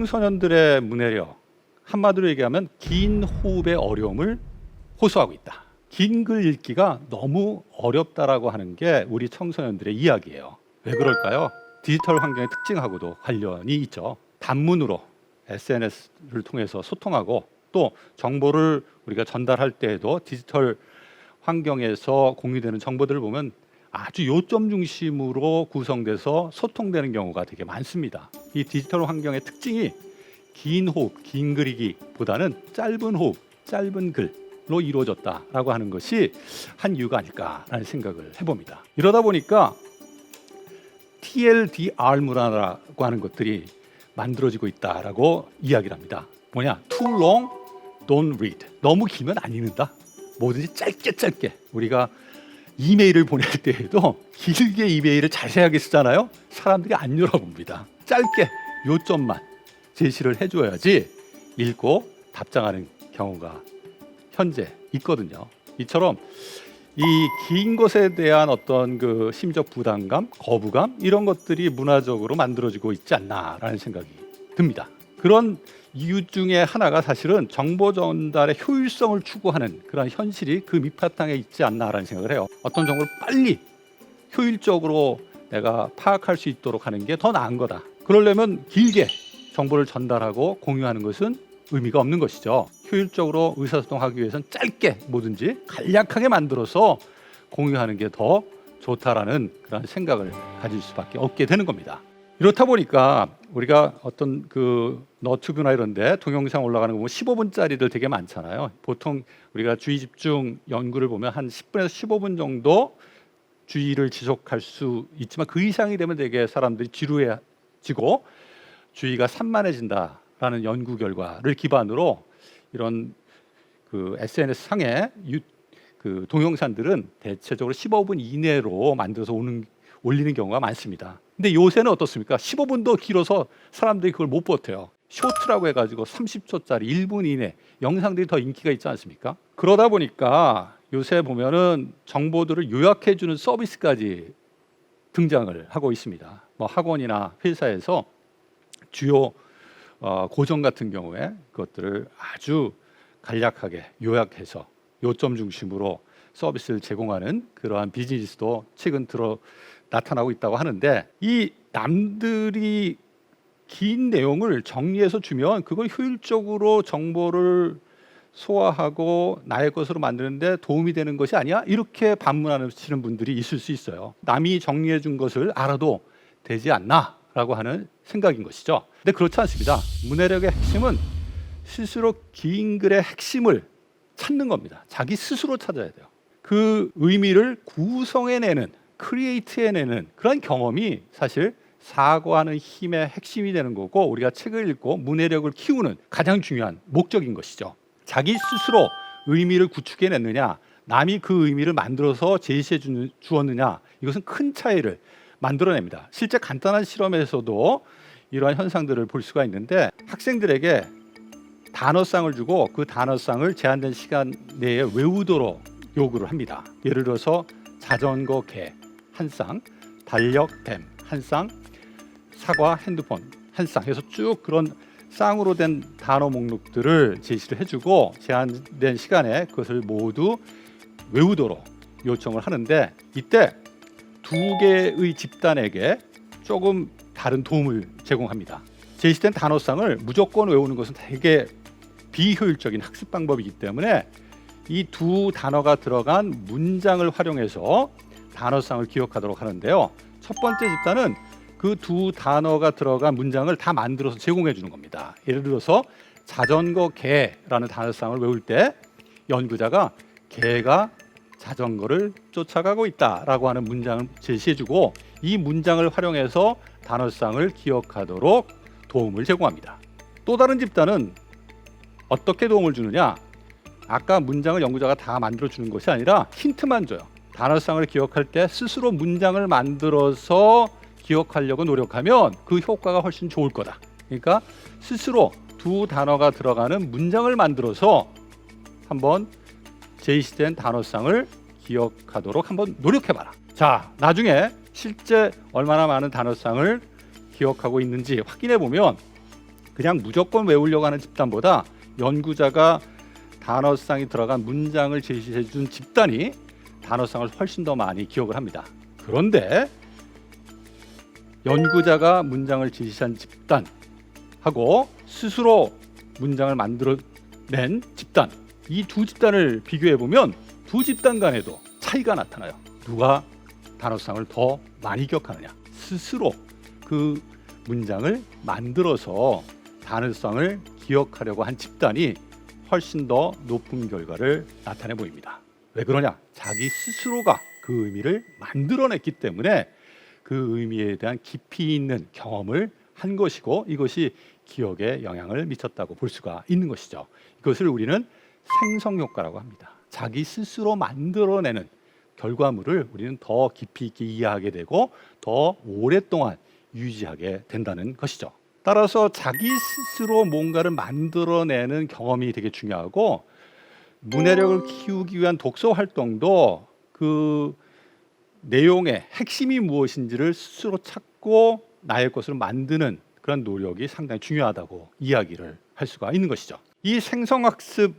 청소년들의 문해력 한마디로 얘기하면 긴 호흡의 어려움을 호소하고 있다. 긴 글 읽기가 너무 어렵다라고 하는 게 우리 청소년들의 이야기예요. 왜 그럴까요? 디지털 환경의 특징하고도 관련이 있죠. 단문으로 SNS를 통해서 소통하고 또 정보를 우리가 전달할 때에도 디지털 환경에서 공유되는 정보들을 보면 아주 요점 중심으로 구성돼서 소통되는 경우가 되게 많습니다. 이 디지털 환경의 특징이 긴 호흡, 긴 그리기보다는 짧은 호흡, 짧은 글로 이루어졌다라고 하는 것이 한 이유가 아닐까라는 생각을 해봅니다. 이러다 보니까 TLDR 문화라고 하는 것들이 만들어지고 있다라고 이야기를 합니다. 뭐냐? Too long, don't read. 너무 길면 안 읽는다. 뭐든지 짧게 짧게 우리가 이메일을 보낼 때에도 길게 이메일을 자세하게 쓰잖아요. 사람들이 안 열어봅니다. 짧게 요점만 제시를 해줘야지 읽고 답장하는 경우가 현재 있거든요. 이처럼 이 긴 것에 대한 어떤 그 심적 부담감, 거부감 이런 것들이 문화적으로 만들어지고 있지 않나라는 생각이 듭니다. 그런 이유 중에 하나가 사실은 정보 전달의 효율성을 추구하는 그런 현실이 그 밑바탕에 있지 않나라는 생각을 해요. 어떤 정보를 빨리 효율적으로 내가 파악할 수 있도록 하는 게 더 나은 거다. 그러려면 길게 정보를 전달하고 공유하는 것은 의미가 없는 것이죠. 효율적으로 의사소통하기 위해서는 짧게 뭐든지 간략하게 만들어서 공유하는 게 더 좋다라는 그런 생각을 가질 수밖에 없게 되는 겁니다. 이렇다 보니까 우리가 어떤 그 너튜브나 이런데 동영상 올라가는 거 보면 15분짜리들 되게 많잖아요. 보통 우리가 주의 집중 연구를 보면 한 10분에서 15분 정도 주의를 지속할 수 있지만 그 이상이 되면 되게 사람들이 지루해지고 주의가 산만해진다라는 연구 결과를 기반으로 이런 그 SNS 상의 유, 그 동영상들은 대체적으로 15분 이내로 만들어서 오는 올리는 경우가 많습니다. 근데 요새는 어떻습니까? 15분도 길어서 사람들이 그걸 못 버텨요. 쇼트라고 해가지고 30초짜리 1분 이내 영상들이 더 인기가 있지 않습니까? 그러다 보니까 요새 보면은 정보들을 요약해주는 서비스까지 등장을 하고 있습니다. 뭐 학원이나 회사에서 주요 어, 고정 같은 경우에 그것들을 아주 간략하게 요약해서 요점 중심으로 서비스를 제공하는 그러한 비즈니스도 최근 들어 나타나고 있다고 하는데 이 남들이 긴 내용을 정리해서 주면 그걸 효율적으로 정보를 소화하고 나의 것으로 만드는데 도움이 되는 것이 아니야? 이렇게 반문하시는 분들이 있을 수 있어요. 남이 정리해 준 것을 알아도 되지 않나 라고 하는 생각인 것이죠. 근데 그렇지 않습니다. 문해력의 핵심은 스스로 긴 글의 핵심을 찾는 겁니다. 자기 스스로 찾아야 돼요. 그 의미를 구성해내는, 크리에이트해내는 그런 경험이 사실 사고하는 힘의 핵심이 되는 거고 우리가 책을 읽고 문해력을 키우는 가장 중요한 목적인 것이죠. 자기 스스로 의미를 구축해냈느냐, 남이 그 의미를 만들어서 제시해 주- 주었느냐, 이것은 큰 차이를 만들어냅니다. 실제 간단한 실험에서도 이러한 현상들을 볼 수가 있는데 학생들에게 단어쌍을 주고 그 단어쌍을 제한된 시간 내에 외우도록 요구를 합니다. 예를 들어서 자전거 개 한 쌍, 달력 뱀 한 쌍, 사과 핸드폰 한 쌍 해서 쭉 그런 쌍으로 된 단어 목록들을 제시를 해주고 제한된 시간에 그것을 모두 외우도록 요청을 하는데 이때 두 개의 집단에게 조금 다른 도움을 제공합니다. 제시된 단어쌍을 무조건 외우는 것은 되게 비효율적인 학습 방법이기 때문에 이 두 단어가 들어간 문장을 활용해서 단어쌍을 기억하도록 하는데요. 첫 번째 집단은 그 두 단어가 들어간 문장을 다 만들어서 제공해 주는 겁니다. 예를 들어서 자전거 개라는 단어쌍을 외울 때 연구자가 개가 자전거를 쫓아가고 있다라고 하는 문장을 제시해 주고 이 문장을 활용해서 단어쌍을 기억하도록 도움을 제공합니다. 또 다른 집단은 어떻게 도움을 주느냐? 아까 문장을 연구자가 다 만들어 주는 것이 아니라 힌트만 줘요. 단어쌍을 기억할 때 스스로 문장을 만들어서 기억하려고 노력하면 그 효과가 훨씬 좋을 거다. 그러니까 스스로 두 단어가 들어가는 문장을 만들어서 한번 제시된 단어쌍을 기억하도록 한번 노력해봐라. 자, 나중에 실제 얼마나 많은 단어쌍을 기억하고 있는지 확인해 보면 그냥 무조건 외우려고 하는 집단보다 연구자가 단어상이 들어간 문장을 제시해 준 집단이 단어상을 훨씬 더 많이 기억을 합니다. 그런데 연구자가 문장을 제시한 집단하고 스스로 문장을 만들어낸 집단 이 두 집단을 비교해 보면 두 집단 간에도 차이가 나타나요. 누가 단어상을 더 많이 기억하느냐? 스스로 그 문장을 만들어서 단어상을 기억하려고 한 집단이 훨씬 더 높은 결과를 나타내 보입니다. 왜 그러냐? 자기 스스로가 그 의미를 만들어냈기 때문에 그 의미에 대한 깊이 있는 경험을 한 것이고 이것이 기억에 영향을 미쳤다고 볼 수가 있는 것이죠. 이것을 우리는 생성 효과라고 합니다. 자기 스스로 만들어내는 결과물을 우리는 더 깊이 있게 이해하게 되고 더 오랫동안 유지하게 된다는 것이죠. 따라서 자기 스스로 뭔가를 만들어내는 경험이 되게 중요하고 문해력을 키우기 위한 독서 활동도 그 내용의 핵심이 무엇인지를 스스로 찾고 나의 것으로 만드는 그런 노력이 상당히 중요하다고 이야기를 할 수가 있는 것이죠. 이 생성학습은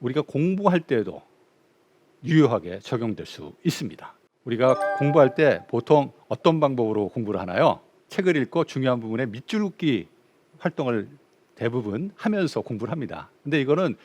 우리가 공부할 때에도 유효하게 적용될 수 있습니다. 우리가 공부할 때 보통 어떤 방법으로 공부를 하나요? 책을 읽고 중요한 부분에 밑줄 긋기 활동을 대부분 하면서 공부를 합니다. 근데 이거는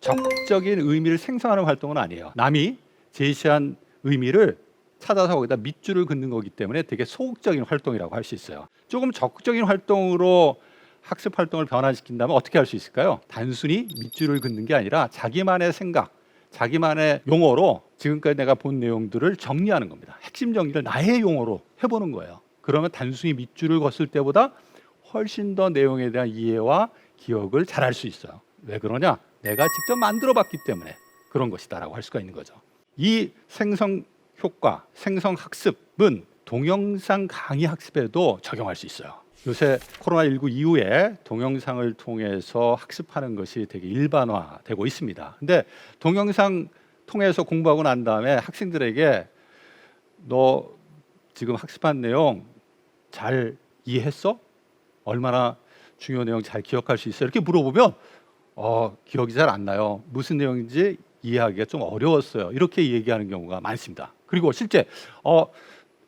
적적인 의미를 생성하는 활동은 아니에요. 남이 제시한 의미를 찾아서 거기다 밑줄을 긋는 거기 때문에 되게 소극적인 활동이라고 할 수 있어요. 조금 적극적인 활동으로 학습 활동을 변화시킨다면 어떻게 할 수 있을까요? 단순히 밑줄을 긋는 게 아니라 자기만의 생각, 자기만의 용어로 지금까지 내가 본 내용들을 정리하는 겁니다. 핵심 정리를 나의 용어로 해보는 거예요. 그러면 단순히 밑줄을 걷을 때보다 훨씬 더 내용에 대한 이해와 기억을 잘할 수 있어요. 왜 그러냐? 내가 직접 만들어 봤기 때문에 그런 것이다라고 할 수가 있는 거죠. 이 생성 효과, 생성 학습은 동영상 강의 학습에도 적용할 수 있어요. 요새 코로나19 이후에 동영상을 통해서 학습하는 것이 되게 일반화되고 있습니다. 근데 동영상 통해서 공부하고 난 다음에 학생들에게 너 지금 학습한 내용 잘 이해했어? 얼마나 중요한 내용 잘 기억할 수 있어? 이렇게 물어보면 어, 기억이 잘 안 나요. 무슨 내용인지 이해하기가 좀 어려웠어요. 이렇게 얘기하는 경우가 많습니다. 그리고 실제 어,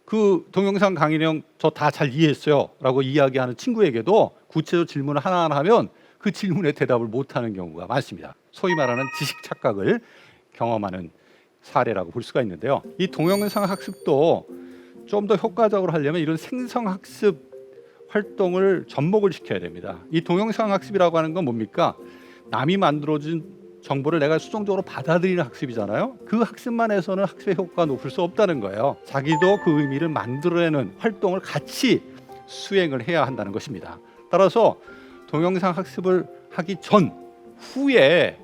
그 동영상 강의 내용 저 다 잘 이해했어요라고 이야기하는 친구에게도 구체적 질문을 하나하나 하면 그 질문에 대답을 못하는 경우가 많습니다. 소위 말하는 지식 착각을 경험하는 사례라고 볼 수가 있는데요. 이 동영상 학습도 좀 더 효과적으로 하려면 이런 생성 학습 활동을 접목을 시켜야 됩니다. 이 동영상 학습이라고 하는 건 뭡니까? 남이 만들어준 정보를 내가 수동적으로 받아들이는 학습이잖아요. 그 학습만 해서는 학습의 효과가 높을 수 없다는 거예요. 자기도 그 의미를 만들어내는 활동을 같이 수행을 해야 한다는 것입니다. 따라서 동영상 학습을 하기 전 후에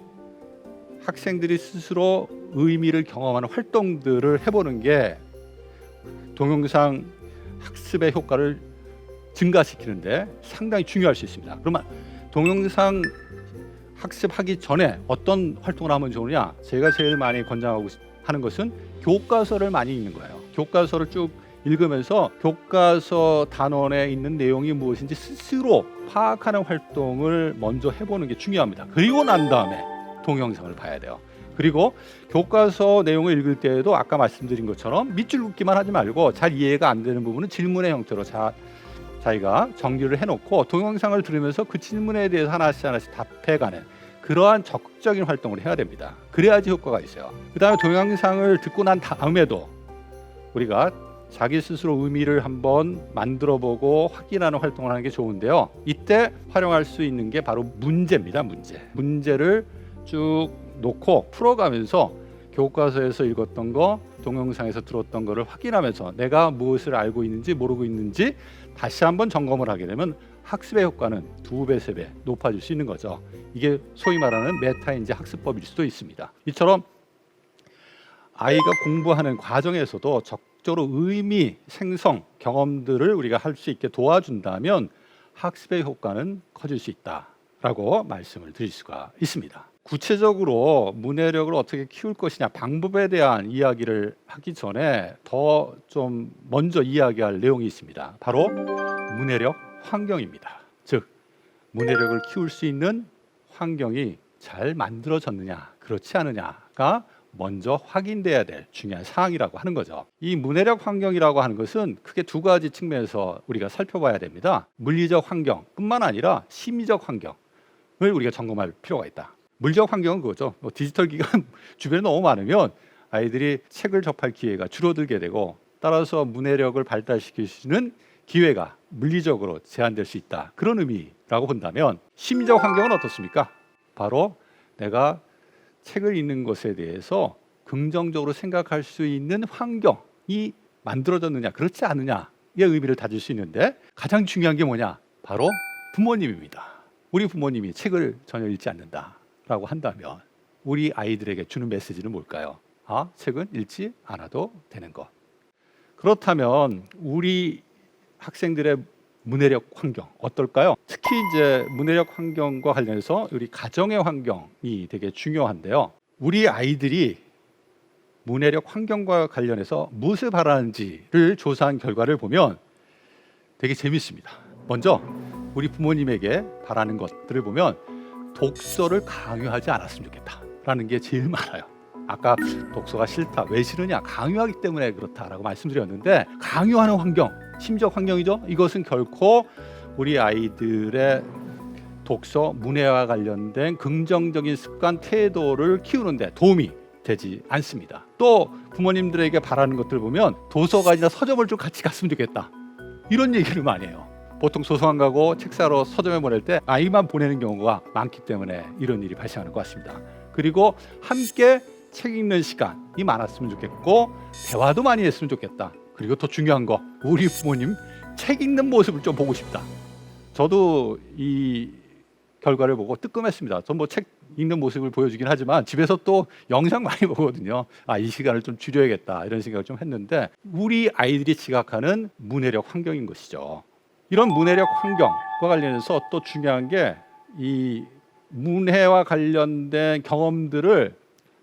학생들이 스스로 의미를 경험하는 활동들을 해보는 게 동영상 학습의 효과를 증가시키는데 상당히 중요할 수 있습니다. 그러면 동영상 학습하기 전에 어떤 활동을 하면 좋으냐? 제가 제일 많이 권장하고 하는 것은 교과서를 많이 읽는 거예요. 교과서를 쭉 읽으면서 교과서 단원에 있는 내용이 무엇인지 스스로 파악하는 활동을 먼저 해보는 게 중요합니다. 그리고 난 다음에 동영상을 봐야 돼요. 그리고 교과서 내용을 읽을 때에도 아까 말씀드린 것처럼 밑줄 긋기만 하지 말고 잘 이해가 안 되는 부분은 질문의 형태로 자, 자기가 정리를 해놓고 동영상을 들으면서 그 질문에 대해서 하나씩 하나씩 답해가는 그러한 적극적인 활동을 해야 됩니다. 그래야지 효과가 있어요. 그 다음에 동영상을 듣고 난 다음에도 우리가 자기 스스로 의미를 한번 만들어 보고 확인하는 활동을 하는 게 좋은데요. 이때 활용할 수 있는 게 바로 문제입니다. 문제. 문제를 쭉 놓고 풀어가면서 교과서에서 읽었던 거, 동영상에서 들었던 거를 확인하면서 내가 무엇을 알고 있는지 모르고 있는지 다시 한번 점검을 하게 되면 학습의 효과는 두 배, 세 배 높아질 수 있는 거죠. 이게 소위 말하는 메타인지 학습법일 수도 있습니다. 이처럼 아이가 공부하는 과정에서도 적절로 의미 생성 경험들을 우리가 할 수 있게 도와준다면 학습의 효과는 커질 수 있다라고 말씀을 드릴 수가 있습니다. 구체적으로 문해력을 어떻게 키울 것이냐 방법에 대한 이야기를 하기 전에 더 좀 먼저 이야기할 내용이 있습니다. 바로 문해력 환경입니다. 즉 문해력을 키울 수 있는 환경이 잘 만들어졌느냐 그렇지 않느냐가 먼저 확인돼야 될 중요한 사항이라고 하는 거죠. 이 문해력 환경이라고 하는 것은 크게 두 가지 측면에서 우리가 살펴봐야 됩니다. 물리적 환경뿐만 아니라 심리적 환경을 우리가 점검할 필요가 있다. 물리적 환경은 그거죠. 뭐 디지털 기관 주변에 너무 많으면 아이들이 책을 접할 기회가 줄어들게 되고 따라서 문해력을 있는 기회가 물리적으로 제한될 수 있다. 그런 의미라고 본다면 심리적 환경은 어떻습니까? 바로 내가 책을 읽는 것에 대해서 긍정적으로 생각할 수 있는 환경이 만들어졌느냐 그렇지 않느냐의 의미를 다질 수 있는데 가장 중요한 게 뭐냐 바로 부모님입니다 우리 부모님이 책을 전혀 읽지 않는다 라고 한다면 우리 아이들에게 주는 메시지는 뭘까요 아 책은 읽지 않아도 되는 것 그렇다면 우리 학생들의 문해력 환경 어떨까요? 특히 이제 문해력 환경과 관련해서 우리 가정의 환경이 되게 중요한데요. 우리 아이들이 문해력 환경과 관련해서 무엇을 바라는지를 조사한 결과를 보면 되게 재밌습니다. 먼저 우리 부모님에게 바라는 것들을 보면 독서를 강요하지 않았으면 좋겠다라는 게 제일 많아요. 아까 독서가 싫다, 왜 싫으냐, 강요하기 때문에 그렇다라고 말씀드렸는데 강요하는 환경, 심적 환경이죠. 이것은 결코 우리 아이들의 독서, 문해와 관련된 긍정적인 습관, 태도를 키우는데 도움이 되지 않습니다. 또 부모님들에게 바라는 것들 보면 도서관이나 서점을 좀 같이 갔으면 좋겠다. 이런 얘기를 많이 해요. 보통 소소한 가고 책 사러 서점에 보낼 때 아이만 보내는 경우가 많기 때문에 이런 일이 발생하는 것 같습니다. 그리고 함께 책 읽는 시간이 많았으면 좋겠고 대화도 많이 했으면 좋겠다. 그리고 더 중요한 거 우리 부모님 책 읽는 모습을 좀 보고 싶다. 저도 이 결과를 보고 뜨끔했습니다. 전 뭐 책 읽는 모습을 보여주긴 하지만 집에서 또 영상 많이 보거든요. 아, 이 시간을 좀 줄여야겠다 이런 생각을 좀 했는데 우리 아이들이 지각하는 문해력 환경인 것이죠. 이런 문해력 환경과 관련해서 또 중요한 게 이 문해와 관련된 경험들을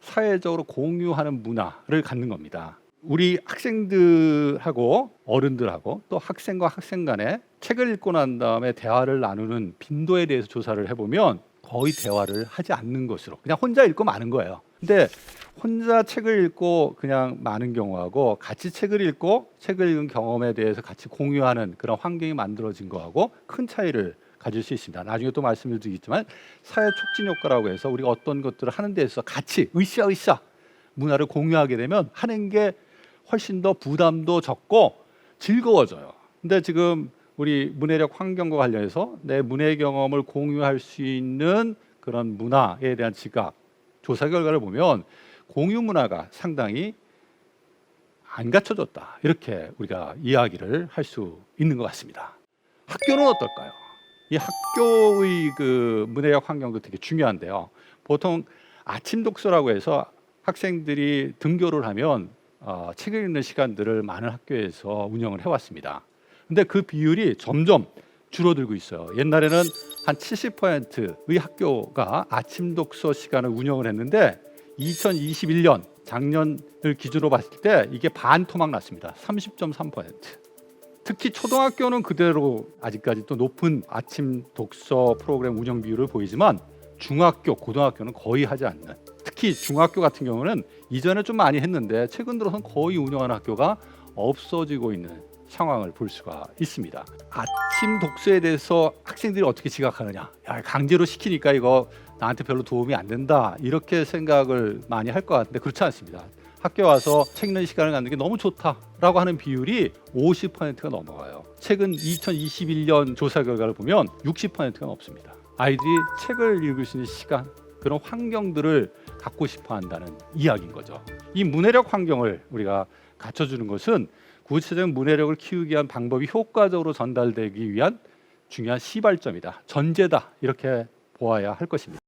사회적으로 공유하는 문화를 갖는 겁니다. 우리 학생들하고 어른들하고 또 학생과 학생 간에 책을 읽고 난 다음에 대화를 나누는 빈도에 대해서 조사를 해보면 거의 대화를 하지 않는 것으로 그냥 혼자 읽고 마는 거예요. 근데 혼자 책을 읽고 그냥 많은 경우하고 같이 책을 읽고 책을 읽은 경험에 대해서 같이 공유하는 그런 환경이 만들어진 거하고 큰 차이를 가질 수 있습니다. 나중에 또 말씀을 드리겠지만 사회 촉진 효과라고 해서 우리가 어떤 것들을 하는 데서 같이 으쌰으쌰 문화를 공유하게 되면 하는 게 훨씬 더 부담도 적고 즐거워져요. 근데 지금 우리 문해력 환경과 관련해서 내 문해 경험을 공유할 수 있는 그런 문화에 대한 지각 조사 결과를 보면 공유 문화가 상당히 안 갖춰졌다 이렇게 우리가 이야기를 할 수 있는 것 같습니다. 학교는 어떨까요? 이 학교의 그 문해력 환경도 되게 중요한데요. 보통 아침 독서라고 해서 학생들이 등교를 하면 어, 책을 읽는 시간들을 많은 학교에서 운영을 해왔습니다. 근데 그 비율이 점점 줄어들고 있어요. 옛날에는 한 70%의 학교가 아침 독서 시간을 운영을 했는데 2021년 작년을 기준으로 봤을 때 이게 반 토막 났습니다. 30.3%. 특히 초등학교는 그대로 아직까지 또 높은 아침 독서 프로그램 운영 비율을 보이지만 중학교, 고등학교는 거의 하지 않는. 특히 중학교 같은 경우는 이전에 좀 많이 했는데 최근 들어서는 거의 운영하는 학교가 없어지고 있는 상황을 볼 수가 있습니다. 아침 독서에 대해서 학생들이 어떻게 지각하느냐? 야, 강제로 시키니까 이거 나한테 별로 도움이 안 된다. 이렇게 생각을 많이 할 것 같은데 그렇지 않습니다. 학교 와서 책 읽는 시간을 갖는 게 너무 좋다라고 하는 비율이 50%가 넘어가요. 최근 2021년 조사 결과를 보면 60%가 넘습니다. 아이들이 책을 읽을 수 있는 시간, 그런 환경들을 갖고 싶어 한다는 이야기인 거죠. 이 문해력 환경을 우리가 갖춰주는 것은 구체적인 문해력을 키우기 위한 방법이 효과적으로 전달되기 위한 중요한 시발점이다. 전제다. 이렇게 보아야 할 것입니다.